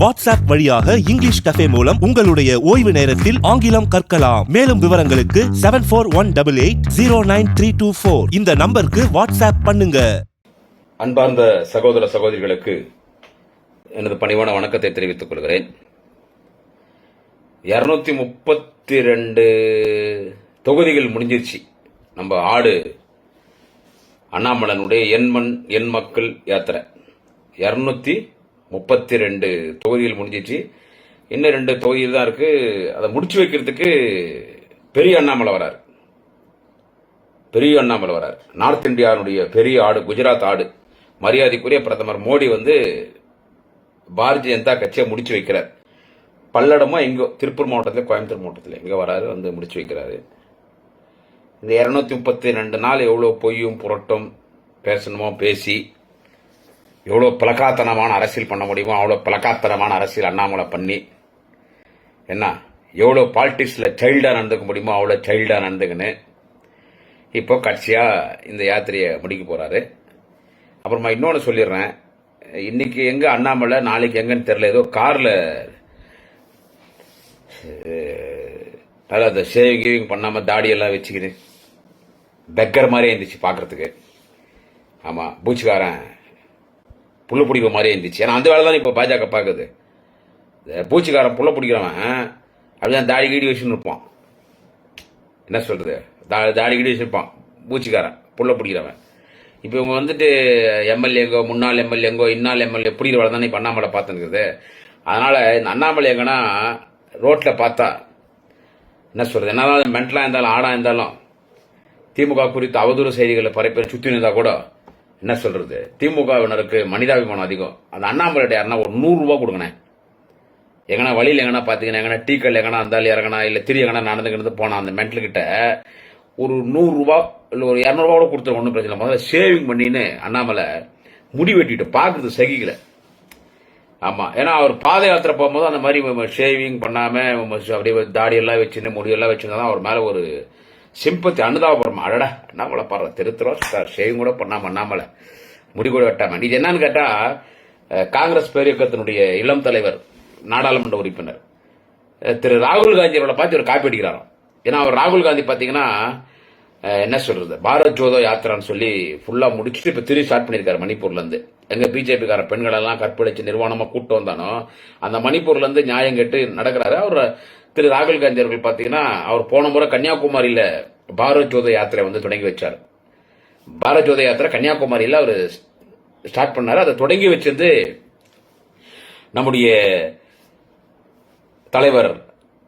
WhatsApp வழியாக English cafe மூலம் உங்களுடைய ஓய்வு நேரத்தில் ஆங்கிலம் கற்கலாம். மேலும் விவரங்களுக்கு seven four one double eight zero nine three two four இந்த நம்பருக்கு வாட்ஸ்அப் பண்ணுங்க. அன்பார்ந்த சகோதர சகோதரிகளுக்கு எனது பணிவான வணக்கத்தை தெரிவித்துக் கொள்கிறேன். இரநூத்தி முப்பத்தி ரெண்டு தொகுதிகள் முடிஞ்சிருச்சு. நம்ம ஆடு அண்ணாமலனுடைய எண்மண் எண் மக்கள் யாத்திரை. இரநூத்தி முப்பத்தி ரெண்டு தொகுதிகள் முடிஞ்சிச்சு. இன்னும் ரெண்டு தொகுதியில் தான் இருக்கு. அதை முடிச்சு வைக்கிறதுக்கு பெரிய அண்ணாமலை வரார். பெரிய அண்ணாமலை வரார். நார்த் இந்தியாவுடைய பெரிய ஆடு குஜராத் ஆடு. மரியாதைக்குரிய பிரதமர் மோடி வந்து பாரதிய ஜனதா கட்சியை முடிச்சு வைக்கிறார். பல்லடமா எங்கோ திருப்பூர் மாவட்டத்தில் கோயம்புத்தூர் மாவட்டத்தில் எங்கே வராரு வந்து முடிச்சு வைக்கிறாரு. இந்த இரநூத்தி முப்பத்தி ரெண்டு நாள் எவ்வளோ பொய்யும் புரட்டும் பேசணுமோ பேசி எவ்வளோ பலகாத்தனமான அரசியல் பண்ண முடியுமோ அவ்வளோ பலகாத்தனமான அரசியல் அண்ணாமலை பண்ணி என்ன எவ்வளோ பாலிட்டிக்ஸில் சைல்டாக நடந்துக்க முடியுமோ அவ்வளோ சைல்டாக நடந்துக்கின்னு இப்போ கட்சியாக இந்த யாத்திரையை முடிக்க போகிறாரு அப்புறமா இன்னொன்று சொல்லிடுறேன். இன்னைக்கு எங்கே அண்ணாமலை நாளைக்கு எங்கன்னு தெரில ஏதோ காரில் நல்லா அந்த ஷேவிங் கீவிங் பண்ணாமல் தாடியெல்லாம் வச்சுக்கிது பெக்கர் மாதிரியே இருந்துச்சு பார்க்குறதுக்கு. ஆமாம் பூச்சிக்காரன் புள்ள பிடிக்கிற மாதிரியே இருந்துச்சு. ஏன்னா அந்த வேலை தான் இப்போ பாஜக பார்க்குது. இந்த பூச்சிக்காரன் புல்ல பிடிக்கிறவன் அப்படிதான் தாடி கீடி வச்சுன்னு இருப்பான். என்ன சொல்கிறது தா தாடி கீடி வச்சுருப்பான் பூச்சிக்காரன் புல்ல பிடிக்கிறவன். இப்போ இவங்க வந்துட்டு எம்எல்ஏங்கோ முன்னாள் எம்எல்ஏங்கோ இன்னால் எம்எல்ஏ பிடிக்கிற வேலை தானே இப்போ அண்ணாமலை பார்த்துருக்குது அதனால் இந்த அண்ணாமலை எங்கன்னா ரோட்டில் பார்த்தா என்ன சொல்கிறது என்ன தான் மென்டலாக இருந்தாலும் ஆடாக இருந்தாலும் திமுக குறித்து அவதூறு செய்திகளை பரப்பி சுற்றி இருந்தால் கூட என்ன சொல்றது? திமுகவினருக்கு மனிதாபிமானம் அதிகம். அந்த அண்ணாமலையிட்ட யாருன்னா ஒரு நூறுரூவா கொடுங்கண்ணே. எங்கன்னா வழியில் எங்கன்னா பார்த்தீங்கன்னா எங்கன்னா டீ கல் எங்கன்னா இருந்தாலும் இறங்கினா இல்லை திரி எங்கன்னா நடந்துக்கிட்டு போனால் அந்த மென்டல் கிட்ட ஒரு நூறுரூவா இல்லை ஒரு இரநூறுவா கூட கொடுத்துரு ஒன்றும் பிரச்சனை முதல்ல சேவிங் பண்ணின்னு அண்ணாமலை முடி வெட்டிட்டு பார்க்குறது சகிக்கல. ஆமாம் ஏன்னா அவர் பாத யாத்திரை போகும்போது அந்த மாதிரி ஷேவிங் பண்ணாமல் அப்படியே தாடியெல்லாம் வச்சுன்னு முடியெல்லாம் வச்சுருந்தா தான் அவர் மேலே ஒரு சிம்பத்தி அனுதாபபுரம் அடடா அண்ணாமலை பாடுற? திருத்துறோம் சார் ஷேவிங் கூட பண்ணாம அண்ணாமலை முடி கூட வெட்டாம. இது என்னன்னு கேட்டா காங்கிரஸ் பேரியக்கத்தினுடைய இளம் தலைவர் நாடாளுமன்ற உறுப்பினர். திரு ராகுல் காந்தி அவர்களை பார்த்து ஒரு காப்பி அடிக்கிறாராம். ஏன்னா அவர் ராகுல் காந்தி பார்த்தீங்கன்னா என்ன சொல்றது? பாரத் ஜோதோ யாத்திரான்னு சொல்லி ஃபுல்லா முடிச்சுட்டு இப்ப திரும்பி ஸ்டார்ட் பண்ணியிருக்காரு மணிப்பூர்ல இருந்து எங்க பெண்களெல்லாம் பெண்கள் எல்லாம் கற்பழிச்சு நிர்வாணமா கூட்டம் வந்தானோ அந்த மணிப்பூர்ல இருந்து நியாயம் கேட்டு நடக்கிறாரு. அவர் திரு ராகுல் காந்தி அவர்கள் பார்த்தீங்கன்னா அவர் போன முறை கன்னியாகுமரியில் பாரத் ஜோத யாத்திரை வந்து தொடங்கி வச்சார். பாரத் ஜோத யாத்திரை கன்னியாகுமரியில் அவர் ஸ்டார்ட் பண்ணார். அதை தொடங்கி வச்சிருந்து நம்முடைய தலைவர்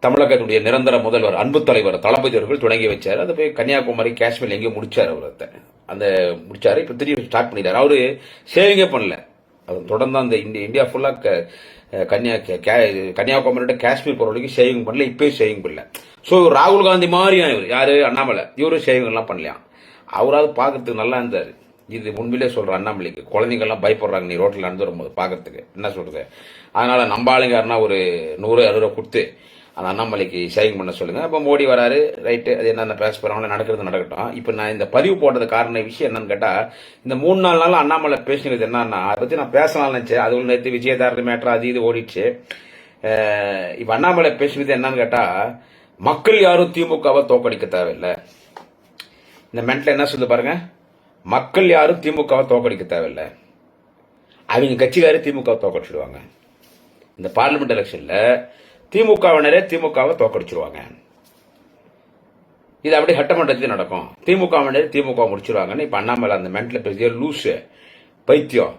தமிழகத்துடைய நிரந்தர முதல்வர் அன்பு தலைவர் தளபதி அவர்கள் தொடங்கி வச்சார். அதை போய் கன்னியாகுமரி காஷ்மீர் எங்கேயும் முடிச்சார் அவர் அந்த முடிச்சார் இப்போ திரும்பி ஸ்டார்ட் பண்ணிட்டார். அவர் சேவிங்கே பண்ணல. அது தொடர்ந்து அந்த இந்தியா இந்தியா ஃபுல்லாக கன்னியா கே- கே- கன்னியாகுமரியோட காஷ்மீர் போற வரைக்கும் ஷேவிங் பண்ணல இப்பயும் ஷேவிங் பண்ணல. ஸோ ராகுல் காந்தி மாதிரியா இவர். யாரு? அண்ணாமலை. இவரும் ஷேவிங்லாம் பண்ணலாம் பண்ணலையாம் அவராவது பார்க்கறதுக்கு நல்லா இருந்தார். இது உண்மையிலே சொல்கிற அண்ணாமலைக்கு. குழந்தைங்கள்லாம் பயப்படுறாங்க. நீ ரோட்டில் நடந்து வரும்போது பார்க்கறதுக்கு என்ன சொல்கிறது அதனால் நம்ம ஆளுங்க யாருன்னா ஒரு நூறு அறுபது ரூபா கொடுத்து அந்த அண்ணாமலைக்கு ஷேரிங் பண்ண சொல்லுங்கள் இப்போ மோடி வராரு ரைட்டு அது என்னென்ன பேச போறாங்களோ நடக்கிறது நடக்கட்டும். இப்போ நான் இந்த பதிவு போட்டது காரண விஷயம் என்னன்னு கேட்டால் இந்த மூணு நாலு நாள் அண்ணாமலை பேசினது என்னன்னா அதை பற்றி நான் பேசலாம் நினைச்சேன். அது ஒன்று நேற்று விஜயதாரர் மேட்ரு அது இது ஓடிடுச்சு. இப்போ அண்ணாமலை பேசினது என்னன்னு கேட்டால் மக்கள் யாரும் திமுகவை தோக்கடிக்க தேவையில்லை. இந்த மென்ட்ல என்ன சொல்லு பாருங்க. மக்கள் யாரும் திமுகவை தோக்கடிக்க தேவையில்லை. அவங்க கட்சிக்காரே திமுக தோக்கடிச்சிடுவாங்க இந்த பார்லிமெண்ட் எலெக்ஷனில் திமுகவினரே திமுகவை தோக்கடிச்சிருவாங்க. இது அப்படியே சட்டமன்றத்தில் நடக்கும். திமுகவினரே திமுக முடிச்சிருவாங்கன்னு இப்போ அண்ணாமலை அந்த மென்டல் பேசிய லூசு. பைத்தியம்.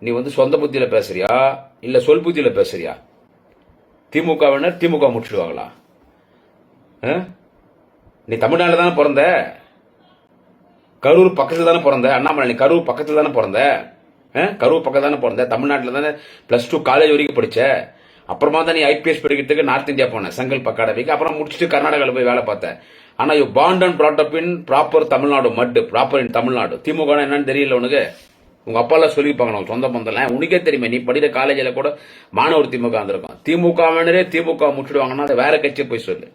நீ வந்து சொந்த புத்தியில் பேசுறியா? இல்லை சொல் புத்தியில் பேசுறியா? திமுகவினர் திமுக முடிச்சிடுவாங்களா ஆ? நீ தமிழ்நாட்டில் தானே பிறந்த? கரூர் பக்கத்தில் தானே பிறந்த? அண்ணாமலை நீ கரூர் பக்கத்தில் தானே பிறந்த? ஆ? கரூர் பக்கத்தில் தானே பிறந்த? தமிழ்நாட்டில் தானே ப்ளஸ் டூ காலேஜ் வரைக்கும் படித்தேன் அப்புறமா தான் நீ ஐபிஎஸ் படிக்கிறதுக்கு நார்த் இந்தியா போன செங்கல் அகாடமிக்கு அப்புறம் முடிச்சுட்டு கர்நாடகாவில் போய் வேலை பார்த்தேன். ஆனா யூ பாண்ட் and brought in proper Tamil Nadu மட்டு ப்ராப்பர் இன் தமிழ்நாடு திமுக என்னன்னு தெரியல உனக்கு? உங்க அப்பா எல்லாம் சொல்லிப்பாங்க உனக்கு சொந்த பந்தம் உனக்கே தெரியுமே நீ படிக்கிற காலேஜில் கூட மாணவர் திமுக வந்திருக்கும் திமுக வேணரே திமுக முற்றிடுவாங்கன்னா அதை வேற கட்சியை போய் சொல்லு.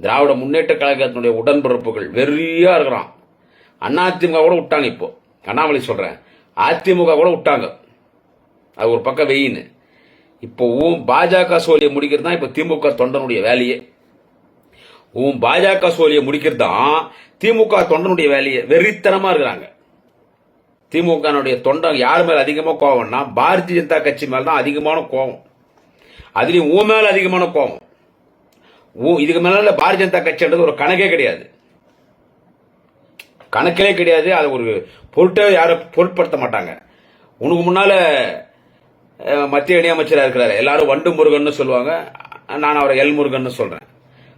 திராவிட முன்னேற்ற கழகத்தினுடைய உடன்பிறப்புகள் வெறியா இருக்கிறான். அதிமுக கூட விட்டாங்க இப்போ. அண்ணாமலை சொல்றேன். அதிமுக கூட விட்டாங்க. அது ஒரு பக்கம் வெயின்னு. இப்போ உன் பாஜக சோழியை முடிக்கிறது தான் இப்போ திமுக தொண்டனுடைய வேலையே. உன் பாஜக சோழியை முடிக்கிறது தான் திமுக தொண்டனுடைய வேலையை. வெறித்தனமா இருக்கிறாங்க. திமுகனுடைய தொண்டன் யார் மேல அதிகமா கோவம்னா பாரதிய ஜனதா கட்சி மேல தான் அதிகமான கோவம். அதுலயும் உன் மேல அதிகமான கோவம். உன் இதுக்கு மேல பாரதிய ஜனதா கட்சின்றது ஒரு கணக்கே கிடையாது. கணக்கிலே கிடையாது. அது ஒரு பொருட்டே யாரும் பொருட்படுத்த மாட்டாங்க. உனக்கு முன்னால மத்திய இணையமைச்சராக இருக்கிறாரு. எல்லாரும் வண்டு முருகன்னு சொல்லுவாங்க. நான் அவரை எல் முருகன்னு சொல்றேன்.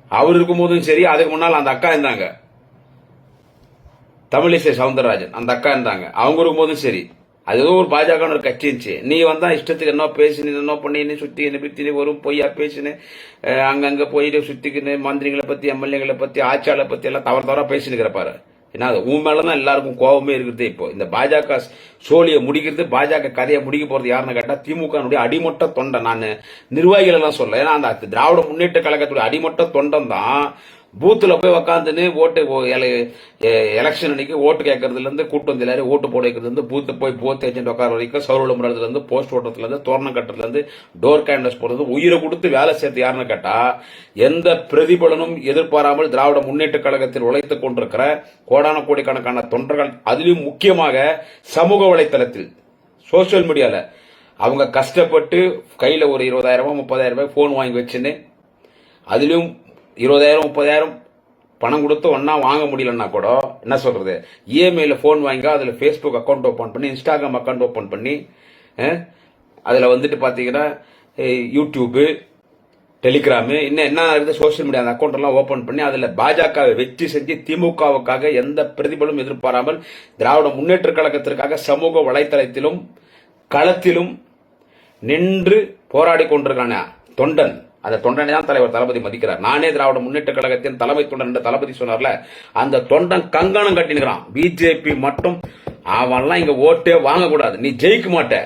அவர் இருக்கும்போதும் சரி அதுக்கு முன்னால் அந்த அக்கா இருந்தாங்க. தமிழிசை சவுந்தரராஜன் அந்த அக்கா இருந்தாங்க. அவங்க இருக்கும்போதும் சரி. அது ஏதோ ஒரு பாஜக ஒரு கட்சி இருந்துச்சு. நீ வந்தா இஷ்டத்துக்கு என்ன பேசினு என்ன பண்ணின்னு சுத்தி பித்தினு வரும் பொய்யா பேசினு அங்கங்க போயிட்டு சுத்திக்கின்னு மந்திரிகளை பத்தி எம்எல்ஏங்களை பத்தி ஆட்சியாளரை பத்தி எல்லாம் தவறு தவறா பேசினுக்கிறப்பாரு ஏன்னா அது உன் மேலதான் எல்லாருக்கும் கோபமே இருக்கிறது இப்போ. இந்த பாஜக சோழியை முடிக்கிறது பாஜக கதையை முடிக்க போகிறது யாருன்னு கேட்டால் திமுக அடிமட்ட தொண்டை நான் நிர்வாகிகள் எல்லாம் சொல்ல ஏன்னா அந்த திராவிட முன்னேற்ற கழகத்துடைய அடிமட்ட தொண்டன் தான் பூத்தில் போய் உக்காந்துன்னு ஓட்டு எல- எ- எலெக்ஷன் அன்னைக்கு ஓட்டு கேட்கறதுலேருந்து கூட்டம் கூட்டு வந்து எல்லாரும் ஓட்டு போட வைக்கிறதுலேருந்து பூத்து போய் போத் ஏஜென்ட் உட்கார வரைக்கும் சௌர விளம்பரத்துல போஸ்ட் ஓட்டத்துலேருந்து தோரணம் கட்டுறதுலேருந்து டோர் கேண்டஸ் போடுறது உயிரை கொடுத்து வேலை சேர்த்து யாருன்னு கேட்டால் எந்த பிரதிபலனும் எதிர்பாராமல் திராவிட முன்னேற்ற கழகத்தில் உழைத்துக் கொண்டிருக்கிற கோடான கோடிக்கணக்கான தொண்டர்கள் அதிலும் முக்கியமாக சமூக வலைத்தளத்தில் சோசியல் மீடியாவில் அவங்க கஷ்டப்பட்டு கையில் ஒரு இருபதாயிரமோ முப்பதாயிரம் ரூபாய் ஃபோன் வாங்கி வச்சுன்னு அதிலும் இருபதாயிரம் முப்பதாயிரம் பணம் கொடுத்து ஒன்றா வாங்க முடியலன்னா கூட என்ன சொல்கிறது இஎம்ஐயில் ஃபோன் வாங்கி அதில் ஃபேஸ்புக் அக்கௌண்ட் ஓப்பன் பண்ணி இன்ஸ்டாகிராம் அக்கௌண்ட் ஓப்பன் பண்ணி அதில் வந்துட்டு பார்த்தீங்கன்னா யூடியூப்பு டெலிகிராமு இன்னும் என்ன இருக்குது சோஷியல் மீடியா அந்த அக்கௌண்ட்டெல்லாம் ஓப்பன் பண்ணி அதில் பாஜகவை வெற்றி செஞ்சு திமுகவுக்காக எந்த பிரதிபலும் எதிர்பாராமல் திராவிட முன்னேற்ற கழகத்திற்காக சமூக வலைத்தளத்திலும் களத்திலும் நின்று போராடி கொண்டிருக்கான தொண்டன். அந்த தொண்டனை தான் தலைவர் தளபதி மதிக்கிறார். நானே திராவிட முன்னேற்ற கழகத்தின் தலைமை தொண்டன் என்று தளபதி சொன்னார்ல அந்த தொண்டன் கங்கணம் கட்டினுக்கிறான். பிஜேபி மட்டும் அவன்லாம் இங்க ஓட்டே வாங்கக்கூடாது. நீ ஜெயிக்க மாட்ட.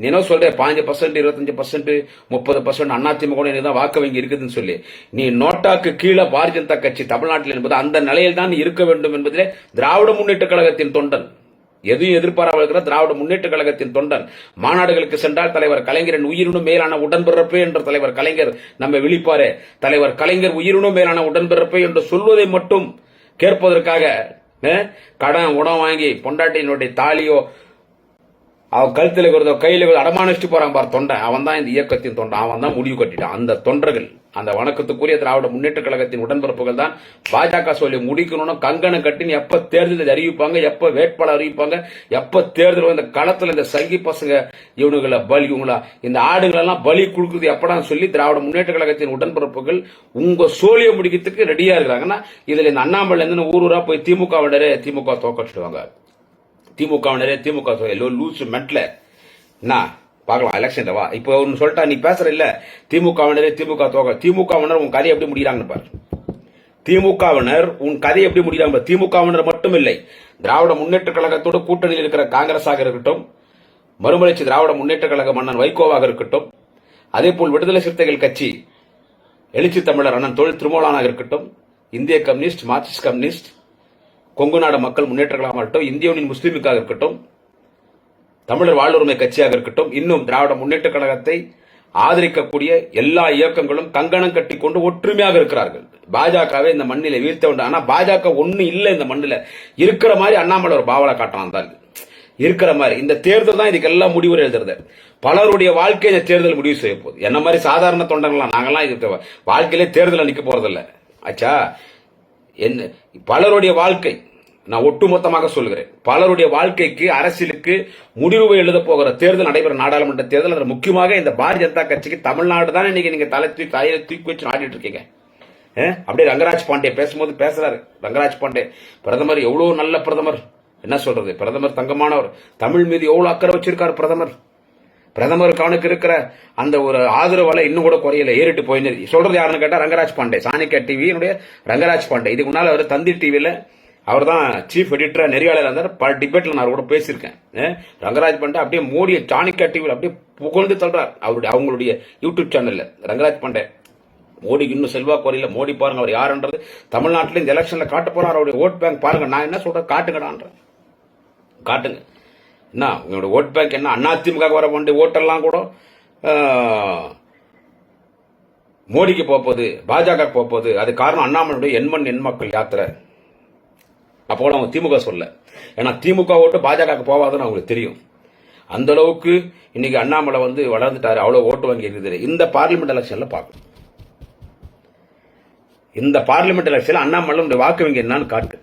நீ என்ன சொல்ற? பாஞ்சு பர்சன்ட் இருபத்தஞ்சு பர்சன்ட் முப்பது பர்சன்ட் அதிமுக தான் வாக்கு வங்கி இருக்குதுன்னு சொல்லி. நீ நோட்டாக்கு கீழே பாரதிய ஜனதா கட்சி தமிழ்நாட்டில் என்பது அந்த நிலையில் தான் இருக்க வேண்டும் என்பதிலே திராவிட முன்னேற்ற கழகத்தின் தொண்டன். எதையும் எதிர்பாராமல் இருக்கிற திராவிட முன்னேற்ற கழகத்தின் தொண்டன். மாநாடுகளுக்கு சென்றால் தலைவர் கலைஞரின் உயிரினும் மேலான உடன்பிறப்பு என்ற தலைவர் கலைஞர் நம்ம விழிப்பாரு. தலைவர் கலைஞர் உயிரினும் மேலான உடன்பிறப்பு என்று சொல்வதை மட்டும் கேட்பதற்காக கடன் உணவு வாங்கி பொண்டாட்டியினுடைய தாலியோ அவன் கழுத்தில் இருக்கிறதோ கையில் அடமானிச்சுட்டு போறான் பார் தொண்டன். அவன் தான் இந்த இயக்கத்தின் தொண்டன். அவன் தான் முடிவு கட்டிட்டான். அந்த தொண்டர்கள் அந்த வணக்கத்துக்குரிய திராவிட முன்னேற்ற கழகத்தின் உடன்பிறப்புகள் தான். பாஜக சொல்லி முடிக்கணும்னு கங்கணம் கட்டின்னு எப்ப தேர்தல் அறிவிப்பாங்க எப்ப வேட்பாளர் அறிவிப்பாங்க எப்ப தேர்தல் இந்த களத்துல இந்த சங்கி பசங்க இவனுங்களை பலி இவங்களா இந்த ஆடுகளெல்லாம் பலி கொடுக்குறது எப்படான்னு சொல்லி திராவிட முன்னேற்ற கழகத்தின் உடன்பிறப்புகள் உங்க சோழியை முடிக்கிறதுக்கு ரெடியா இருக்கிறாங்கன்னா இதுல இந்த அண்ணாமலை இருந்து ஊர் ஊரா போய் திமுக விடரே திமுக தோக்கடிச்சிடுவாங்க. திமுகவினரே திமுக லூசு மெட்ல என்ன? பார்க்கலாம் எலெக்ஷன்ல வா. இப்போ ஒன்னு சொல்லிட்டா நீ பேசுற இல்ல திமுகவினரே திமுக தோக்க திமுகவினர் உன் கதை எப்படி முடிகிறாங்கன்னு பாரு. திமுகவினர் உன் கதையை எப்படி முடிகிறாங்க திமுகவினர் மட்டும் இல்லை திராவிட முன்னேற்ற கழகத்தோட கூட்டணியில் இருக்கிற காங்கிரஸாக இருக்கட்டும் மறுமலர்ச்சி திராவிட முன்னேற்ற கழக மன்னன் வைகோவாக இருக்கட்டும் அதே போல் விடுதலை சிறுத்தைகள் கட்சி எழுச்சி தமிழர் அண்ணன் தொழில் திருமோலானாக இருக்கட்டும் இந்திய கம்யூனிஸ்ட் மார்க்சிஸ்ட் கம்யூனிஸ்ட் கொங்கு நாடு மக்கள் முன்னேற்ற கழகமாக இருக்கட்டும் இந்திய யூனியன் முஸ்லீமுக்காக இருக்கட்டும் தமிழர் வாழ்வுரிமை கட்சியாக இருக்கட்டும் இன்னும் திராவிட முன்னேற்ற கழகத்தை ஆதரிக்கக்கூடிய எல்லா இயக்கங்களும் கங்கணம் கட்டி கொண்டு ஒற்றுமையாக இருக்கிறார்கள். பாஜகவை இந்த மண்ணில வீழ்த்த வேண்டும். ஆனா பாஜக ஒண்ணு இல்லை இந்த மண்ணில. இருக்கிற மாதிரி அண்ணாமலை ஒரு பாவலை காட்டுறான் தான் இருக்கிற மாதிரி. இந்த தேர்தல் தான் இதுக்கு எல்லாம் முடிவு எழுதுறது. பலருடைய வாழ்க்கை இந்த தேர்தல் முடிவு செய்ய போகுது. என்ன மாதிரி சாதாரண தொண்டர்கள்லாம் நாங்கெல்லாம் இது வாழ்க்கையிலே தேர்தலில் நிற்க போறதில்ல. ஆச்சா என்ன பலருடைய வாழ்க்கை நான் ஒட்டுமொத்தமாக சொல்கிறேன் பலருடைய வாழ்க்கைக்கு அரசியலுக்கு முடிவு எழுத போகிற தேர்தல் நடைபெற நாடாளுமன்ற தேர்தல் அதில் முக்கியமாக இந்த பாரதிய ஜனதா கட்சிக்கு தமிழ்நாடு தானே இன்னைக்கு நீங்க தலை தூக்கி தலையில தூக்கி வச்சு ஆடிட்டு இருக்கீங்க. அப்படியே ரங்கராஜ் பாண்டே பேசும்போது பேசுறாரு. ரங்கராஜ் பாண்டே பிரதமர் எவ்வளவு நல்ல பிரதமர்? என்ன சொல்றது? பிரதமர் தங்கமானவர். தமிழ் மீது எவ்வளவு அக்கறை வச்சிருக்காரு பிரதமர்? பிரதமருக்கானுக்கு இருக்கிற அந்த ஒரு ஆதரவலை இன்னும் கூட குறையல ஏறிட்டு போயின்னு சொல்றது யாருன்னு கேட்டா ரங்கராஜ் பாண்டே. சாணிக்கா டிவியினுடைய ரங்கராஜ் பாண்டே. இதுக்கு முன்னால அவர் தந்தி டிவியில அவர் தான் சீஃப் எடிட்டராக நெறியாளர் இருந்தார். பல டிபேட்டில் நான் அவர் கூட பேசியிருக்கேன் ரங்கராஜ் பாண்டே அப்படியே மோடியை சாணிக்கா டிவியில் அப்படியே புகழ்ந்து தள்ளுறார். அவருடைய அவங்களுடைய யூடியூப் சேனலில் ரங்கராஜ் பாண்டே. மோடிக்கு இன்னும் செல்வா குறையில. மோடி பாருங்க அவர் யாருன்றது. தமிழ்நாட்டில் இந்த எலெக்ஷனில் காட்ட போறார். அவருடைய ஓட் பேங்க் பாருங்க. நான் என்ன சொல்றேன்? காட்டுங்கடான்றேன். காட்டுங்க. என்ன உங்களோட ஓட் பேங்க் என்ன? அதிமுக வர வேண்டிய ஓட்டெல்லாம் கூட மோடிக்கு போப்போது பாஜக போப்போது அது காரணம் அண்ணாமலையுடைய எண்மண் எண்மக்கள் யாத்திரை. அப்போ அவங்க திமுக சொல்ல. ஏன்னா திமுக ஓட்டு பாஜக போவாதுன்னு அவங்களுக்கு தெரியும். அந்த அளவுக்கு இன்னைக்கு அண்ணாமலை வந்து வளர்ந்துட்டாரு. அவ்வளவு ஓட்டு வங்கி இருக்குது. இந்த பார்லிமெண்ட் எலெக்ஷன்ல பார்க்கணும் இந்த பார்லிமெண்ட் எலெக்ஷன்ல அண்ணாமலை வாக்கு வங்கி என்னன்னு காட்டு.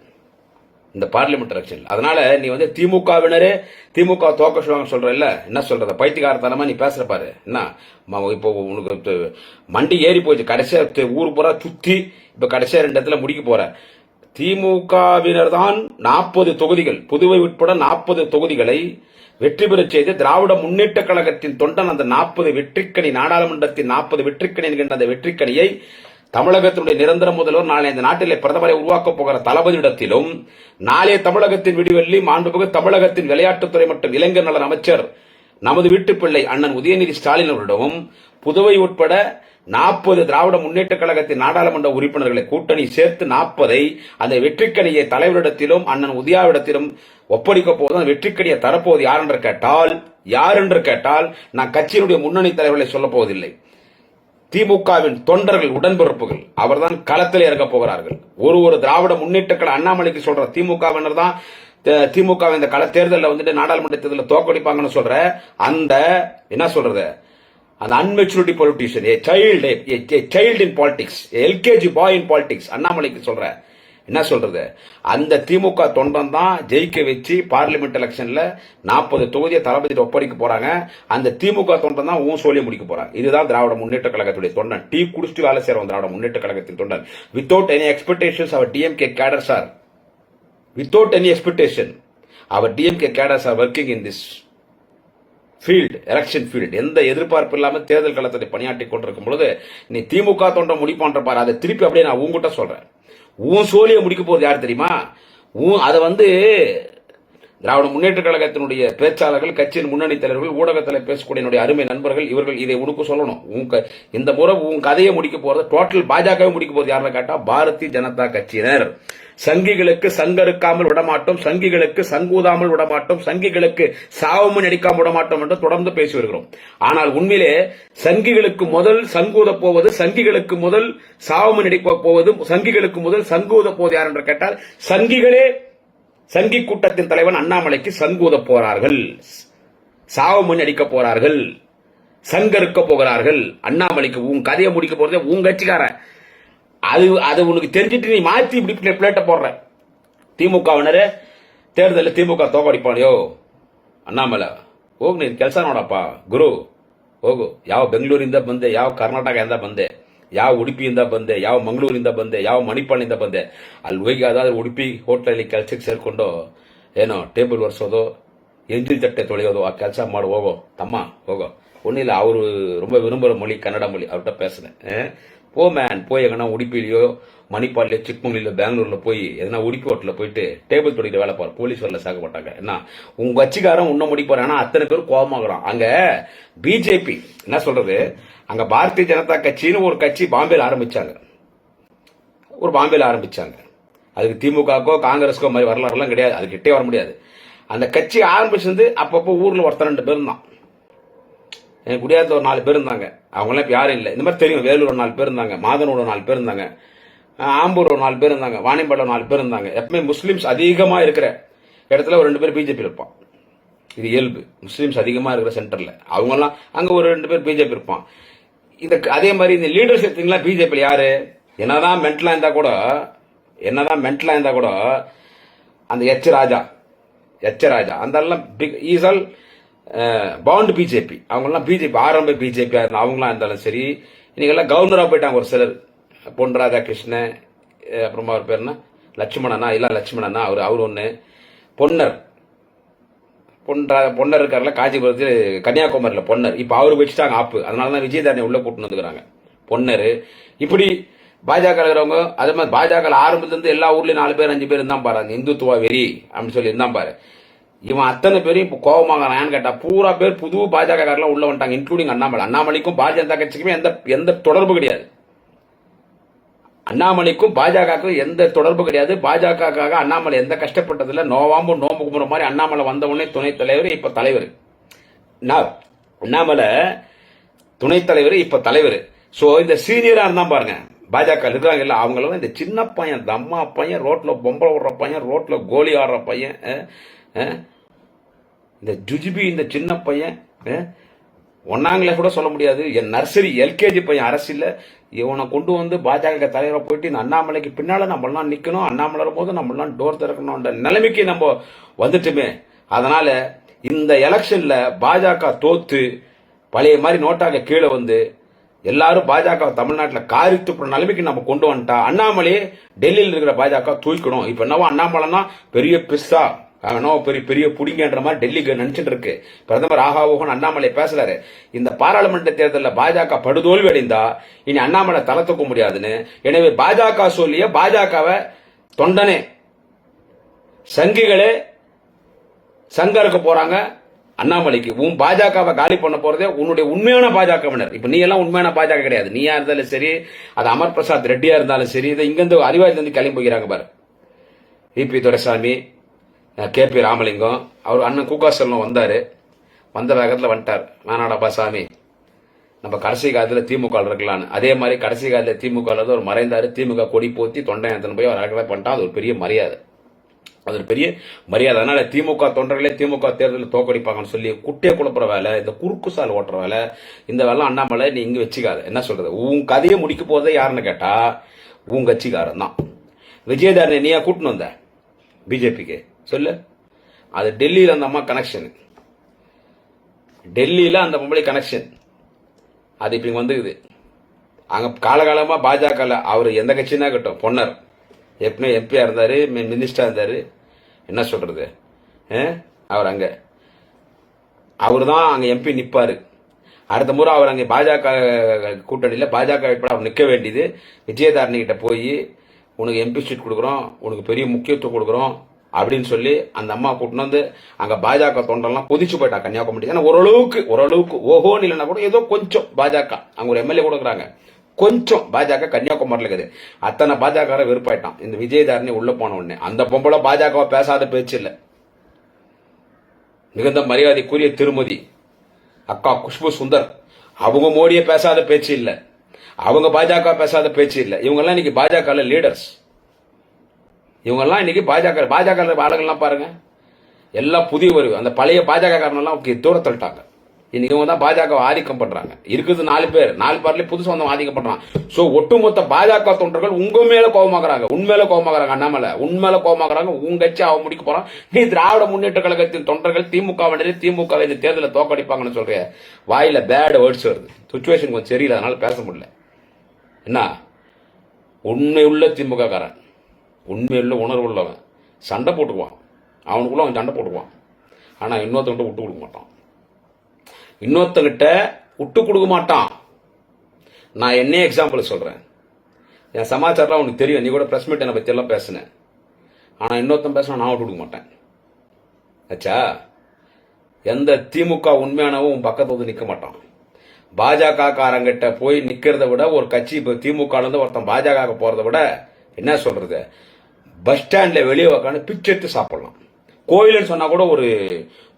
இந்த பார்லிமெண்ட் எலெக்ஷன் அதனால நீ வந்து திமுகவினரே திமுக தோக்க சொல்லுவாங்க சொல்றல்ல என்ன சொல்றத? பைத்தியகாரத்தனமா நீ பேசுற பாரு. என்ன? இப்போ உனக்கு மண்டி ஏறி போச்சு. கடைசியா ஊர் பூரா சுத்தி இப்ப கடைசியா ரெண்டு இடத்துல முடிக்க போற. திமுகவினர் தான் நாற்பது தொகுதிகள் புதுவை உட்பட நாற்பது தொகுதிகளை வெற்றி பெறச் செய்து திராவிட முன்னேற்ற கழகத்தின் தொண்டன் அந்த நாற்பது வெற்றிக்கணி நாடாளுமன்றத்தின் நாற்பது வெற்றிக்கணி என்கின்ற அந்த வெற்றிக்கணியை தமிழகத்தினுடைய நிரந்தர முதல்வர் நாளை இந்த நாட்டிலே பிரதமரை உருவாக்கப் போகிற தளபதியிடத்திலும் நாளே தமிழகத்தின் விடிவெள்ளி மாண்புமிகு தமிழகத்தின் விளையாட்டுத்துறை மற்றும் இளைஞர் நலன் அமைச்சர் நமது வீட்டு பிள்ளை அண்ணன் உதயநிதி ஸ்டாலின் அவரிடமும் புதுவை உட்பட நாற்பது திராவிட முன்னேற்ற கழகத்தின் நாடாளுமன்ற உறுப்பினர்களை கூட்டணி சேர்த்து நாற்பதை அந்த வெற்றிக்கணியை தலைவரிடத்திலும் அண்ணன் உதயாவிடத்திலும் ஒப்படைக்க போது அந்த வெற்றிக்கணியை தரப்போவது யார் என்று கேட்டால் யார் என்று கேட்டால் நான் கட்சியினுடைய முன்னணி தலைவர்களை சொல்லப் போவதில்லை. திமுகவின் தொண்டர்கள் உடன்பிறப்புகள் அவர்தான் களத்தில் இறக்கப் போகிறார்கள். ஒரு ஒரு திராவிட முன்னேற்ற கழக அண்ணாமலைக்கு சொல்ற திமுகவினர் தான் திமுக இந்த கள தேர்தலில் வந்துட்டு நாடாளுமன்ற தேர்தலில் தோக்கடிப்பாங்கன்னு சொல்ற அந்த என்ன சொல்றது? அந்த unmaturity politician a child a child in politics LKG boy in politics அண்ணாமலைக்கு சொல்ற. என்ன சொல்றது? அந்த திமுக தொண்டன் தான் ஜெயிக்க வச்சு பார்லிமெண்ட் எலெக்ஷன்ல நாற்பது தொகுதியை தளபதி ஒப்படைக்க போறாங்க. அந்த திமுக தொண்டன் தான் ஊன் சோழியை முடிக்க போறாங்க. இதுதான் திராவிட முன்னேற்ற கழகத்துடைய தொண்டன். டீ குடிச்சிட்டு வேலை செய்யறோம் திராவிட முன்னேற்ற கழகத்தின் தொண்டன். Without any expectations our DMK cadre sir without any expectation our DMK cadres are working in this field election field எந்த எதிர்பார்ப்பு இல்லாமல் தேர்தல் களத்தை பணியாற்றி கொண்டிருக்கும் பொழுது நீ திமுக தொண்டை முடிப்பான்ற பாரு அதை திருப்பி அப்படியே நான் உங்ககிட்ட சொல்கிறேன் உன் சோழியை முடிக்க போகுது யார் தெரியுமா? உன் அதை வந்து திராவிட முன்னேற்ற கழகத்தினுடைய பேச்சாளர்கள் கட்சியின் முன்னணி தலைவர்கள் ஊடகத்தில் பேசக்கூடிய என்னுடைய அருமை நண்பர்கள் இவர்கள் இதை உனக்கு சொல்லணும். உன் க- இந்த முறை உன் கதையை முடிக்க போறது டோட்டல் பாஜகவை முடிக்க போறது யாருன்னு கேட்டா பாரதிய ஜனதா கட்சியினர். சங்கிகளுக்கு சங்கருக்காமல் விடமாட்டோம் சங்கிகளுக்கு சங்கூதாமல் விடமாட்டோம் சங்கிகளுக்கு சாவமும் நடிக்காமல் விடமாட்டோம் என்று தொடர்ந்து பேசி வருகிறோம். ஆனால் உண்மையிலே சங்கிகளுக்கு முதல் சங்கூத போவது சங்கிகளுக்கு முதல் சாவமும் நடிக்க போவது சங்கிகளுக்கு முதல் சங்கூத போவது யார் என்று கேட்டால் சங்கிகளே சங்கி கூட்டத்தின் தலைவன் அண்ணாமலைக்கு சங்கூத போறார்கள் சாவமுன் அடிக்க போறார்கள் சங்கருக்க போகிறார்கள் அண்ணாமலைக்கு உன் கதையை முடிக்க போறதே உன் கட்சிக்காரன் அது அது உனக்கு தெரிஞ்சிட்டு நீ மாத்தி இப்படி பிளேட்டை போடுற திமுகவினரே தேர்தலில் திமுக ತೋಗಡಿಪಾಣ್ಯೋ ಅಣ್ಣಾಮಲ ಹೋಗ್ ನೀನು ಕೆಲಸ ನೋಡಪ್ಪ ಗುರು ಹೋಗು ಯಾವ ಬೆಂಗಳೂರಿಂದ ಬಂದೆ ಯಾವ ಕರ್ನಾಟಕದಿಂದ ಬಂದೆ ಯಾವ ಉಡುಪಿಯಿಂದ ಬಂದೆ ಯಾವ ಮಂಗಳೂರಿಂದ ಬಂದೆ ಯಾವ ಮಣಿಪಾಲಿಂದ ಬಂದೆ ಅಲ್ಲಿ ಹೋಗಿ ಅದಾದ್ರೆ ಉಡುಪಿ ಹೋಟ್ಲಲ್ಲಿ ಕೆಲ್ಸಕ್ಕೆ ಸೇರ್ಕೊಂಡು ಏನೋ ಟೇಬಲ್ ಒರೆಸೋದು ಎಂಜಿಲ್ ತಟ್ಟೆ ತೊಳೆಯೋದು ಆ ಕೆಲಸ ಮಾಡಿ ಹೋಗೋ ತಮ್ಮ ಹೋಗೋ ஒன்றும் அவரு ரொம்ப விரும்புகிற மொழி கன்னட மொழி அவர்கிட்ட பேசுனேன் அஹ், போ மேன் போய் எங்கன்னா உடுப்பிலையோ மணிப்பாலியோ சிக்மங்களூர்ல பெங்களூர்ல போய் எதனா உடுப்பி ஹோட்டலில் போயிட்டு டேபிள் தொடிக்கிற வேலை பாரு. போலீஸ் வரல சாக்க மாட்டாங்க. என்ன? உங்க கட்சிக்காரன் உன்ன முடி போறான். அத்தனை பேர் கோபமாகறான். அங்க பிஜேபி என்ன சொல்றது? அங்க பாரதிய ஜனதா கட்சின்னு ஒரு கட்சி பாம்பேல ஆரம்பிச்சாங்க. ஒரு பாம்பேல ஆரம்பிச்சாங்க. அதுக்கு திமுகக்கோ காங்கிரஸ்க்கோ மாதிரி வரலாறுலாம் கிடையாது. அது கிட்டே வர முடியாது. அந்த கட்சி ஆரம்பிச்சிருந்து அப்பப்போ ஊர்ல ஒருத்தர் ரெண்டு பேரும் தான். என் குடியாரத்தில் ஒரு நாலு பேர் இருந்தாங்க அவங்களாம் இப்போ யாரும் இல்லை. இந்த மாதிரி தெரியும். வேலூர் ஒரு நாலு பேர் இருந்தாங்க மாதனூர் ஒரு நாலு பேர் இருந்தாங்க ஆம்பூர் ஒரு நாலு பேர் இருந்தாங்க வாணியம்பாடியில் ஒரு நாலு பேர் இருந்தாங்க எப்பவுமே முஸ்லீம்ஸ் அதிகமாக இருக்கிற இடத்துல ஒரு ரெண்டு பேர் பிஜேபி இருப்பான். இது இயல்பு. முஸ்லீம்ஸ் அதிகமாக இருக்கிற சென்டரில் அவங்கெல்லாம் அங்கே ஒரு ரெண்டு பேர் பிஜேபி இருப்பான். இந்த அதே மாதிரி இந்த லீடர்ஸ் எடுத்தீங்களா பிஜேபியில் யாரு? என்னதான் மென்டலாக இருந்தால் கூட என்னதான் மென்டலாக இருந்தால் கூட அந்த எச் ராஜா. எச் ராஜா. அந்த எல்லாம் big is all bond BJP அவங்கெல்லாம் பிஜேபி ஆரம்ப பிஜேபியாக இருந்தால் அவங்களாம் இருந்தாலும் சரி. இன்னைக்கெல்லாம் கவர்னராக போயிட்டாங்க ஒரு சிலர். பொன் ராதாகிருஷ்ணன் அப்புறமா அவர் பேர்னா லட்சுமணனா? இல்லை லட்சுமணனா? அவர் அவர் ஒன்று பொன்னர். பொன்றா பொன்னர் இருக்கார்ல காஞ்சிபுரத்தில் கன்னியாகுமரியில் பொன்னர். இப்போ அவரு வச்சுட்டாங்க ஆப்பு. அதனால தான் விஜயதாரணி உள்ளே கூட்டின்னு வந்துக்கிறாங்க. பொன்னர். இப்படி பாஜக இருக்கிறவங்க அதே மாதிரி பாஜக ஆரம்பத்துலேருந்து எல்லா ஊர்லேயும் நாலு பேர் அஞ்சு பேர் இருந்தான் பாரு. அந்த இந்துத்துவா வெறி அப்படின்னு சொல்லி இருந்தான் பாரு. இவன் அத்தனை பேரும் இப்போ கோபமாகறான்னு கேட்டா பூரா பேர் புது பாஜக காரெல்லாம் உள்ள வந்துட்டாங்க இன்க்ளூடிங் அண்ணாமலை. அண்ணாமலைக்கும் பாரதிய ஜனதா கட்சிக்குமே எந்த எந்த தொடர்பு கிடையாது. அண்ணாமலைக்கும் பாஜகவுக்கும் எந்த தொடர்பு கிடையாது. பாஜகவுக்காக அண்ணாமலை எந்த கஷ்டப்பட்டதில்ல. நோவாம்பு நோம்பு கும்புற மாதிரி அண்ணாமலை வந்தவுடனே துணைத் தலைவர் இப்ப தலைவர். நான் அண்ணாமலை துணைத் தலைவர் இப்ப தலைவர். ஸோ இந்த சீனியரா இருந்தா பாருங்க. பாஜக இருக்காங்க இல்லை அவங்களெல்லாம் இந்த சின்ன பையன் தம்மா பையன் ரோட்டில் பொம்பளை விடுற பையன் ரோட்டில் கோலி ஆடுற பையன் இந்த ஜுஜிபி இந்த சின்ன பையன் ஒன்னாங்களே கூட சொல்ல முடியாது. என் நர்சரி எல்கேஜி பையன் அரசியல இவனை கொண்டு வந்து பாஜக தலைவரை போயிட்டு இந்த அண்ணாமலைக்கு பின்னால் நம்மளாம் நிற்கணும் அண்ணாமலை போது நம்மளாம் டோர் திறக்கணும்ன்ற நிலைமைக்கு நம்ம வந்துட்டுமே. அதனால இந்த எலெக்ஷனில் பாஜக தோத்து பழைய மாதிரி நோட்டாக கீழே வந்து எல்லாரும் பாஜக தமிழ்நாட்டில் காரி துப்புற நிலைமைக்கு நம்ம கொண்டு வந்துட்டா அண்ணாமலையே டெல்லியில் இருக்கிற பாஜக தூக்கணும். இப்போ என்னவோ அண்ணாமலைனா பெரிய பிஸ்ஸா. என்னவோ பெரிய பெரிய புடிங்கன்ற மாதிரி டெல்லிக்கு நினைச்சிட்டு இருக்கு பிரதமர் ஆகா ஓகன் அண்ணாமலை பேசுறாரு இந்த பாராளுமன்ற தேர்தலில் பாஜக படுதோல்வி அடைந்தா இனி அண்ணாமலை தலை தூக்க முடியாதுன்னு. எனவே பாஜக சொல்லிய பாஜகவை தொண்டனே சங்கிகளே சங்கருக்கு போறாங்க அண்ணாமலைக்கு. உன் பாஜகவை காலி பண்ண போறதே உன்னுடைய உண்மையான பாஜகவினர். இப்ப நீ எல்லாம் உண்மையான பாஜக கிடையாது. நீயா இருந்தாலும் சரி அது அமர் பிரசாத் ரெட்டியா இருந்தாலும் சரி இதை இங்கிருந்து அறிவாளி இருந்து கிளம்பி போகிறாங்க பாரு. E P Duraisamy K P Ramalingam. அவர் அண்ணன் கூக்காசெல்லும் வந்தார். வந்த வேகத்தில் வந்துட்டார். வேணாடாப்பா சாமி நம்ம கடைசி காலத்தில் திமுக இருக்கலான்னு. இருக்கலாம்னு அதே மாதிரி கடைசி காலத்தில் திமுக இருந்து ஒரு மறைந்தார். திமுக கொடி போத்தி தொண்டையத்தன் போய் அவர் அரகதை பண்ணிட்டா அது ஒரு பெரிய மரியாதை. அது ஒரு பெரிய மரியாதை. அதனால திமுக தொண்டர்களே திமுக தேர்தலில் தோக்கடிப்பாங்கன்னு சொல்லி குட்டையை குழப்புற வேலை இந்த குறுக்கு சால் ஓட்டுற வேலை இந்த வேலை அண்ணாமலை நீ இங்கே வச்சுக்காத. என்ன சொல்றது? உன் கதையை முடிக்க போதே யாருன்னு கேட்டா உன் கட்சிக்காரன் தான். விஜயதாரனை நீயா கூட்டின்னு வந்த? பிஜேபிக்கு. சொல்லு. அது டெல்லியில் அந்த அம்மா கனெக்ஷன் டெல்லியில் அந்த பொம்பளை கனெக்ஷன் அது இப்போ இங்கே வந்துக்குது. அங்கே காலகாலமாக பாஜகவில் அவர் எந்த கட்சினா இருக்கட்டும் பொன்னர். எப்பவுமே எம்பியாக இருந்தார் மினிஸ்டராக இருந்தார். என்ன சொல்கிறது அவர் அங்கே. அவர் தான் அங்கே எம்பி நிற்பார் அடுத்த முறை அவர் அங்கே பாஜக கூட்டணியில் பாஜக வேட்பாளர் அவர் நிற்க வேண்டியது. விஜயதாரணிகிட்ட போய் உனக்கு எம்பி சீட் கொடுக்குறோம் உனக்கு பெரிய முக்கியத்துவம் கொடுக்குறோம். அப்படின்னு சொல்லி அந்த அம்மா கூட்டின்னு வந்து அங்கே பாஜக தொண்டெல்லாம் கொதிச்சு போயிட்டா கன்னியாகுமரி. ஏன்னா ஓரளவுக்கு ஓரளவுக்கு ஓஹோன்னு இல்லைன்னா கூட ஏதோ கொஞ்சம் பாஜக அங்கே ஒரு எம்எல்ஏ கொடுக்குறாங்க கொஞ்சம் பாஜக கன்னியாகுமரியில் இருக்குது. அத்தனை பாஜக வெறுப்பாயிட்டான். இந்த விஜயதாரணி உள்ள போன உடனே. அந்த பொம்பளை பாஜகவை பேசாத பேச்சு இல்லை. மிகுந்த மரியாதைக்குரிய திருமதி அக்கா குஷ்பு சுந்தர் அவங்க மோடியை பேசாத பேச்சு இல்லை. அவங்க பாஜக பேசாத பேச்சு இல்லை. இவங்கெல்லாம் இன்னைக்கு பாஜக லீடர்ஸ் இவங்கெல்லாம் இன்னைக்கு பாஜக பாஜக ஆளுங்கள்லாம் பாருங்க. எல்லாம் புதிய வருவு அந்த பழைய பாஜக காரணம்லாம் தூரத்தள்ளிட்டாங்க இன்னைக்கு இவங்க தான் பாஜக ஆதிக்கம் பண்றாங்க. இருக்குது நாலு பேர். நாலு பேர்லயும் புதுசு வந்தவன் ஆதிக்கம் பண்றாங்க சோ ஒட்டுமொத்த பாஜக தொண்டர்கள் உங்க மேல கோபமாக்குறாங்க உண்மையில கோபமாக்குறாங்க அண்ணாமல. உண்மையில கோபமாக்குறாங்க உங்க கட்சி அவன் முடிக்க போறான். நீ திராவிட முன்னேற்ற கழகத்தின் தொண்டர்கள் திமுக வண்டியில் திமுக இந்த தேர்தலில் தோக்கடிப்பாங்கன்னு சொல்ற வாயில பேட் வேர்ட்ஸ் வருது. சுச்சுவேஷன் கொஞ்சம் சரியில்லை. அதனால பேச முடியல. என்ன? உண்மையுள்ள திமுக காரன் உண்மையுள்ள உணர்வு உள்ளவன். சண்டை போட்டுக்குவான். அவனுக்குள்ள அவன் சண்டை போட்டுக்குவான். ஆனால் இன்னொருத்தவன்கிட்ட விட்டு கொடுக்க மாட்டான். இன்னொருத்தங்கிட்ட விட்டு கொடுக்க மாட்டான். நான் என்ன எக்ஸாம்பிள் சொல்கிறேன் என் சமாச்சாரம் உனக்கு தெரியும். நீ கூட ப்ரெஸ் மீட் என்னை பற்றியெல்லாம் பேசினேன். ஆனால் இன்னொருத்தன் பேசினா நான் விட்டு கொடுக்க மாட்டேன். ஆச்சா எந்த திமுக உண்மையானவும் உன் பக்கத்தில் வந்து நிற்க மாட்டான். பாஜக காரங்கிட்ட போய் நிற்கிறத விட ஒரு கட்சி இப்போ திமுகலேருந்து ஒருத்தன் பாஜக போகிறத விட என்ன சொல்கிறது பஸ் ஸ்டாண்டில் வெளியே உக்காந்து பிச்சை எடுத்து சாப்பிடலாம். கோயில்னு சொன்னால் கூட ஒரு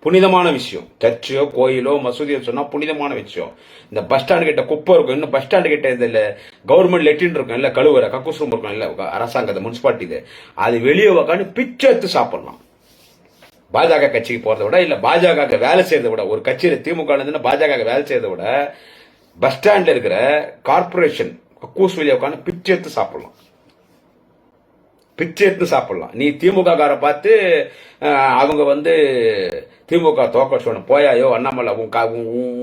புனிதமான விஷயம். சர்ச்சோ கோயிலோ மசூதியோ சொன்னால் புனிதமான விஷயம். இந்த பஸ் ஸ்டாண்டு கிட்ட குப்பை இருக்கும். இன்னும் பஸ் ஸ்டாண்டு கிட்ட இந்த கவர்மெண்ட் லெட்டின் இருக்கும். இல்லை கழுவுற கக்கூஸ் ரூம் இருக்கும். இல்லை அரசாங்கத்தை முனிசிபாலிட்டி இது. அது வெளியே உக்காந்து பிச்சை எடுத்து சாப்பிடலாம். பாஜக கட்சிக்கு போகிறத விட இல்லை பாஜக வேலை செய்கிறத விட ஒரு கட்சியில் திமுக பாஜக வேலை செய்யறதை விட பஸ் ஸ்டாண்டில் இருக்கிற கார்பரேஷன் கக்கூஸ் வெளியே உட்காந்து பிச்சை எடுத்து சாப்பிடலாம். பிச்சை எடுத்து சாப்பிடலாம். நீ திமுக காரை பார்த்து அவங்க வந்து திமுக தோக்க சொல்லணும் போயாயோ அண்ணாமலை உன்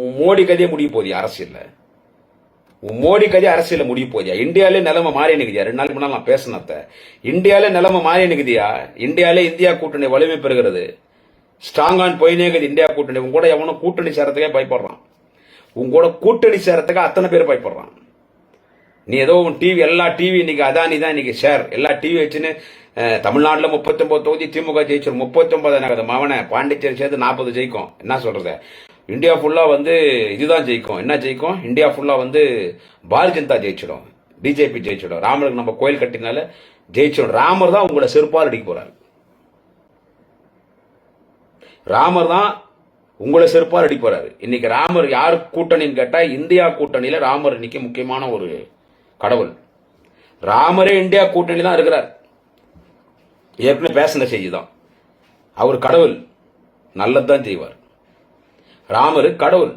உன் மோடி கதையே முடிய போதியா அரசியல் உன் மோடி கதையை அரசியல முடிய போதியா இந்தியாலே நிலைமை மாறி நிக்குதியா? ரெண்டு நாளைக்கு முன்னாடி நான் பேசினத்த இந்தியாலே நிலைமை மாறி நிக்குதியா? இந்தியாலே இந்தியா கூட்டணி வலிமை பெறுகிறது. ஸ்ட்ராங்கான் போயினே இருக்குது இந்தியா கூட்டணி. உன் கூட எவனும் கூட்டணி சேரத்துக்கே பயப்படுறான். உன் கூட கூட்டணி சேரத்துக்கு அத்தனை பேர் பயப்படுறான். நீ ஏதோ உன் டிவி எல்லா டிவி இன்னைக்கு அதானி தான் இன்னைக்கு ஷேர் எல்லா டிவி வச்சுன்னு தமிழ்நாட்டில் முப்பத்தொம்பது தொகுதி திமுக ஜெயிச்சிடும் முப்பத்தொம்பது எனக்கு மவனை பாண்டிச்சேரி சேர்த்து நாற்பது ஜெயிக்கும். என்ன சொல்றது? இந்தியா ஃபுல்லாக வந்து இதுதான் ஜெயிக்கும். என்ன ஜெயிக்கும்? இந்தியா ஃபுல்லாக வந்து பாரதிய ஜனதா ஜெயிச்சிடும். பிஜேபி ஜெயிச்சிடும். ராமருக்கு நம்ம கோயில் கட்டினால ஜெயிச்சிடும். ராமர் தான் உங்களை செருப்பால் அடிக்க போறாரு. ராமர் தான் உங்களை செருப்பால் அடிக்க போறாரு. இன்னைக்கு ராமர் யார் கூட்டணின்னு கேட்டால் இந்தியா கூட்டணியில் ராமர் இன்னைக்கு முக்கியமான ஒரு கடவுள். ராமரே இந்தியா கூட்டணி தான் இருக்கிறார். ஏற்கனவே பேசின செய்தி தான் அவர் கடவுள் நல்லதுதான் செய்வார். ராமர் கடவுள்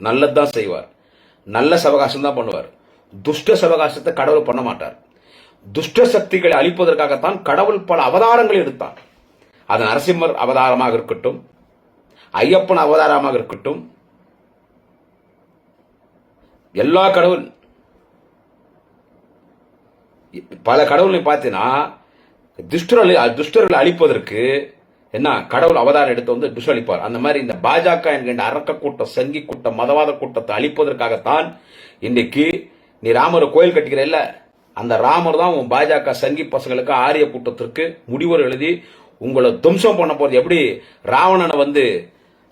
நல்லதுதான் செய்வார். நல்ல சவகாசம் தான் பண்ணுவார். துஷ்ட சவகாசத்தை கடவுள் பண்ண மாட்டார். துஷ்ட சக்திகளை அழிப்பதற்காகத்தான் கடவுள் பல அவதாரங்களை எடுத்தார். அது நரசிம்மர் அவதாரமாக இருக்கட்டும் ஐயப்பன் அவதாரமாக இருக்கட்டும் எல்லா கடவுள் பல கடவுளை பார்த்தீங்கன்னா துஷ்டர்களை துஷ்டர்களை அழிப்பதற்கு என்ன கடவுள் அவதாரம் எடுத்து வந்து துஷ்ட அளிப்பார் அந்த மாதிரி இந்த பாஜக என்கின்ற அரக்க கூட்டம் சங்கி கூட்டம் மதவாத கூட்டத்தை அழிப்பதற்காகத்தான் இன்னைக்கு நீ ராமர் கோயில் கட்டிக்கிறல்ல அந்த ராமர் தான் உன் பாஜக சங்கி பசங்களுக்கு ஆரிய கூட்டத்திற்கு முடிவு எழுதி உங்களை துவம்சம் பண்ண போறது. எப்படி ராவணனை வந்து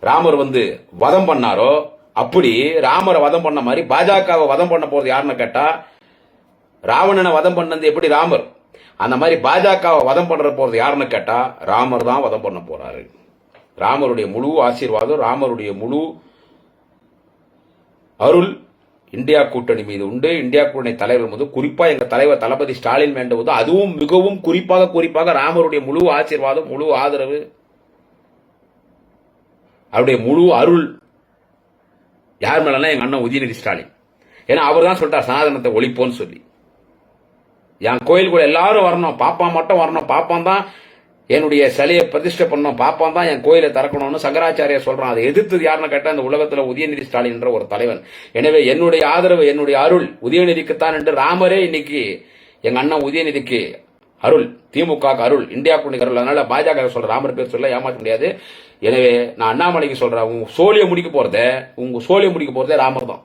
ராமர் வந்து வதம் பண்ணாரோ அப்படி ராமரை வதம் பண்ண மாதிரி பாஜகவை வதம் பண்ண போறது யாருன்னு கேட்டா ராவணனை வதம் பண்ணது எப்படி ராமர்? அந்த மாதிரி பாஜகவை வதம் பண்ற போறது யாருன்னு கேட்டா ராமர் தான் வதம் பண்ண போறாரு. ராமருடைய முழு ஆசீர்வாதம் ராமருடைய முழு அருள் இந்தியா கூட்டணி மீது உண்டு. இந்தியா கூட்டணி தலைவர் மீது குறிப்பா எங்க தலைவர் தளபதி ஸ்டாலின் வேண்டுவது அதுவும் மிகவும் குறிப்பாக குறிப்பாக ராமருடைய முழு ஆசீர்வாதம் முழு ஆதரவு அவருடைய முழு அருள். யார் மேலாம் எங்க அண்ணன் உதயநிதி ஸ்டாலின்? ஏன்னா அவர் தான் சொல்லிட்டார் சனாதனத்தை ஒழிப்போன்னு சொல்லி. என் கோயிலுக்குள்ள எல்லாரும் வரணும். பாப்பா மட்டும் வரணும். பாப்பான் தான் என்னுடைய சிலையை பிரதிஷ்டை பண்ணணும். பாப்பான் தான் என் கோயிலை திறக்கணும்னு சங்கராச்சாரியார் சொல்றான். அதை எதிர்த்தது யாருன்னு கேட்டால் இந்த உலகத்துல உதயநிதி ஸ்டாலின் என்ற ஒரு தலைவன். எனவே என்னுடைய ஆதரவு என்னுடைய அருள் உதயநிதிக்குத்தான் என்று ராமரே இன்னைக்கு எங்க அண்ணன் உதயநிதிக்கு அருள் திமுக அருள் இந்தியா கூட்டணி அருள். அதனால பாஜக சொல்ற ராமர் பேர் சொல்ல ஏமாற்ற முடியாது. எனவே நான் அண்ணாமலைக்கு சொல்றேன். உங்க சோழியை முடிக்க போறதே உங்க சோழியை முடிக்க போறதே ராமர் தான்.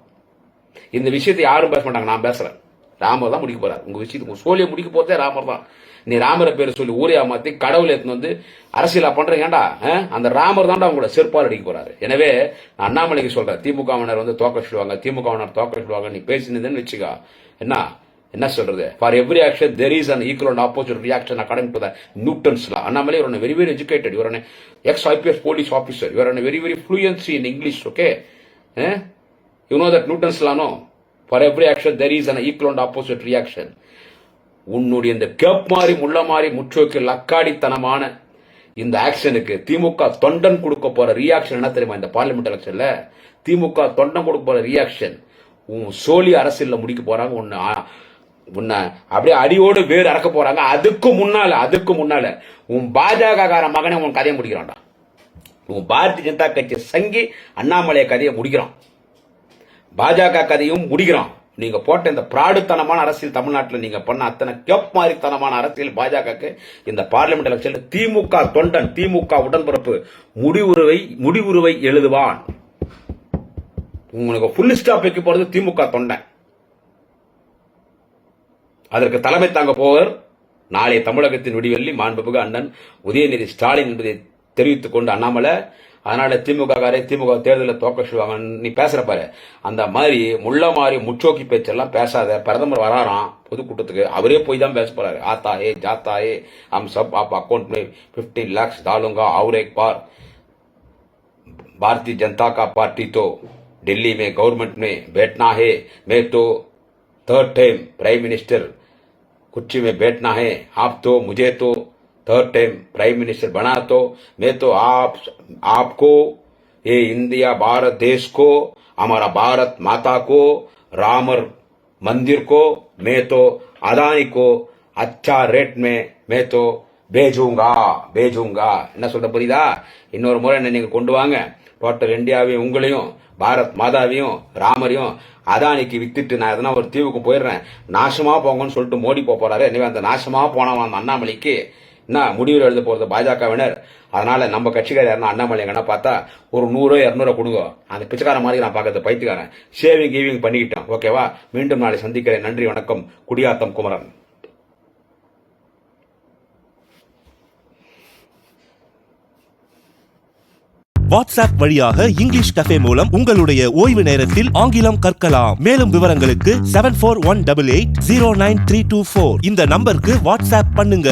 இந்த விஷயத்தை யாரும் பேச மாட்டாங்க. நான் பேசுறேன். ராமர் தான் முடிக்க போறார். உங்க விஷயத்துக்கு உங்க சோழியை முடிக்க போறதே ராமர் தான். நீ ராமரை பேர் சொல்லி ஊரே மாத்தி கடவுளை எடுத்துன்னு வந்து அரசியலா பண்றீங்கடா அந்த ராமர் தான்டா உங்களோட செருப்பால் அடிக்க போறாரு. எனவே நான் அண்ணாமலைக்கு சொல்றேன் திமுகவினர் வந்து தோக்கடிச்சிடுவாங்க திமுகவினர் சொல்லுவாங்க நீ பேசினதுன்னு வச்சுக்கா. என்ன? என்ன சொல்றது? For every action there is an equal and opposite reaction according to the நியூட்டன்ஸ்ல Annamalai you're very very educated you're ex IPS police officer you're very very fluency in English okay you know that நியூட்டன்ஸ்லானோ no for every action there is an equal and opposite reaction உன்னுடைய இந்த gap மாறி முள்ள மாறி முற்றோக்கு லக்காடித்தனமான இந்த ஆக்ஷனுக்கு திமுக தொண்டன் கொடுக்க போற reaction என்ன தெரியுமா இந்த பார்லிமெண்ட் எலெக்ஷன்ல திமுக தொண்டன் கொடுக்க போற ரியாக்ஷன் உன் சோழி அரசியல்ல முடிக்க போறாங்க உன்னை உன்னை அப்படியே அடியோடு வேறு அறக்க போறாங்க. அதுக்கு முன்னால அதுக்கு முன்னால உன் பாஜக கார மகனை உன் கதையை முடிக்கிறான்டா. உன் பாரதிய ஜனதா கட்சி சங்கி அண்ணாமலையை கதையை முடிக்கிறான். பாஜக கதையும் முடிகிறோம் நீங்க போட்ட இந்த பிராடுத்தனமான அரசியல் தமிழ்நாட்டில் நீங்க பண்ண அத்தனை கேப்மாரித்தனமான அரசியல் பாஜகக்கு இந்த பார்லிமெண்ட் எலெக்ஷன்ல திமுக தொண்டன் திமுக உடன்பிறப்பு. முடிவுரை முடிவுரை எழுதுவான். உங்களுக்கு ஃபுல் ஸ்டாப் வைக்க போறது திமுக தொண்டன். அதற்கு தலைமை தாங்க போவர் நாளை தமிழகத்தின் விடிவெள்ளி மாண்புமிகு அண்ணன் உதயநிதி ஸ்டாலின் என்பதை தெரிவித்துக் கொண்டு அண்ணாமலை. அதனால திமுக காரே திமுக தேர்தலில் தோக்கடிச்சுவாங்க நீ பேசுற பாரு அந்த மாதிரி முள்ள மாதிரி முச்சோக்கி பேச்செல்லாம் பேசாத பிரதமர் வராராம் பொதுக்கூட்டத்துக்கு அவரே போய் தான் பேச போறாரு ஆத்தா ஏ ஜாத்தா ஏ हम सब आप अकाउंट में 15 लाख डालूंगा और एक बार भारतीय जनता का पार्टी तो दिल्ली में गवर्नमेंट में बैठना है मैं तो थर्ड टाइम प्राइम मिनिस्टर कुर्सी में बैठना है आप तो मुझे तो थर्ड टाइम प्राइम मिनिस्टर बना तो मैं तो आप आपको ये इंडिया भारत देश को हमारा भारत माता को रामर मंदिर को मैं तो अदानी को अच्छा रेट में मैं तो भेजूंगा भेजूंगा என்ன சொல்ற புரியுதா இன்னொரு முறை என்ன நீங்க கொண்டு வாங்க டோட்டல் இந்தியாவையும் உங்களையும் பாரத் மாதாவையும் ராமரையும் அதானிக்கு வித்துட்டு நான் எதனா ஒரு தீவுக்கு போயிடுறேன் நாசமா போங்கன்னு சொல்லிட்டு மோடி போப் போறாரு எனவே அந்த நாசமா போனவன் அந்த அண்ணாமலைக்கு நான் முடிவில் எழுத போறது பாஜகவினர்? அதனால நம்ம கட்சிக்காரர் யாருன்னா அண்ணாமலை எங்கன்னா பார்த்தா ஒரு நூறோ இரநூறோ கொடுங்க. அந்த பிச்சைக்கார மாதிரி நான் பார்க்கறது பைத்துக்காரன் ஷேவிங் கீவிங் பண்ணிக்கிட்டேன். ஓகேவா மீண்டும் நாளை சந்திக்கிறேன். நன்றி வணக்கம். குடியாத்தம் குமரன். வாட்ஸ்அப் வழியாக இங்கிலீஷ் கஃபே மூலம் உங்களுடைய ஓய்வு நேரத்தில் ஆங்கிலம் கற்கலாம். மேலும் விவரங்களுக்கு seven four one double eight zero nine three two four இந்த நம்பருக்கு வாட்ஸ்அப் பண்ணுங்க.